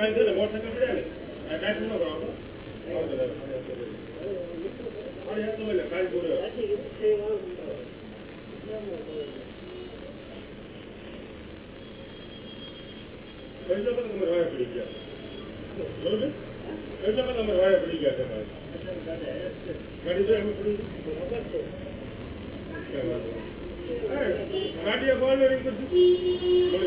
ಇದೆ ಮೋಟರ್ಸೈಕಲ್ ಬಿಡಿ ಅಲ್ಲಿ ಟ್ಯಾಕ್ಸ್ ಮಾಡೋದು ಅವರು ಹೌದಲ್ಲ ಅವ್ರು ಹೇಳ್ತಿಲ್ಲ ಕಾಯಿ ಕೂಡ ಕೈಸಬ ನಂಬರ್ ವಾಯ ಬಿಡಿಗೆ ಬರೋದು ಕೈಸಬ ನಂಬರ್ ವಾಯ ಬಿಡಿಗೆ ಅಂತ ಮಾಡಿ ಮಾಡಿದ್ರೆ ಹೆಂಗೆ ಬಿಡಿ ನಾಟಿಯ ಬಾಲ್ ನೋಡಿ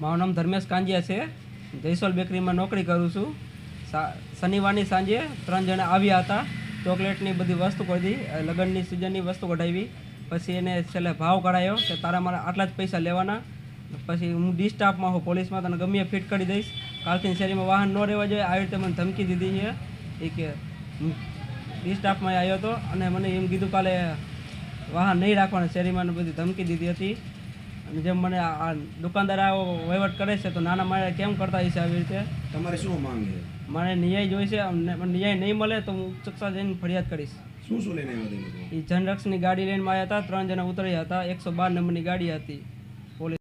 મારું નામ ધર્મેશ કાંજિયા છે. જયસોલ બેકરીમાં નોકરી કરું છું. શનિવારની સાંજે ત્રણ જણા આવ્યા હતા. ચોકલેટની બધી વસ્તુ કરી લગ્નની સિઝનની વસ્તુ કઢાવી. પછી એને છેલ્લે ભાવ કઢાયો કે તારા મારા આટલા જ પૈસા લેવાના. પછી હું ડિસ્ટાફમાં હું પોલીસમાં તને ગમે ફિટ કરી દઈશ. કાલથી શેરીમાં વાહન ન રહેવા જોઈએ. આવી રીતે મને ધમકી દીધી છે. એ કે હું ડિસ્ટાફમાં આવ્યો હતો અને મને એમ કીધું કાલે વાહન નહીં રાખવાના. શેરીમાં બધી ધમકી દીધી હતી. અને જેમ મને આ દુકાનદાર આવો વહીવટ કરે છે તો નાના મારે કેમ કરતા હશે આવી રીતે? તમારે શું માંગે? મને ન્યાય જોઈશે. ન્યાય નહીં મળે તો હું ચકસા જઈને ફરિયાદ કરીશ. શું શું લઈને આવ્યા હતા જનરક્ષની ગાડી લઈને આવ્યા હતા, ત્રણ જણા ઉતર્યા હતા, એકસો બાર નંબરની ગાડી હતી.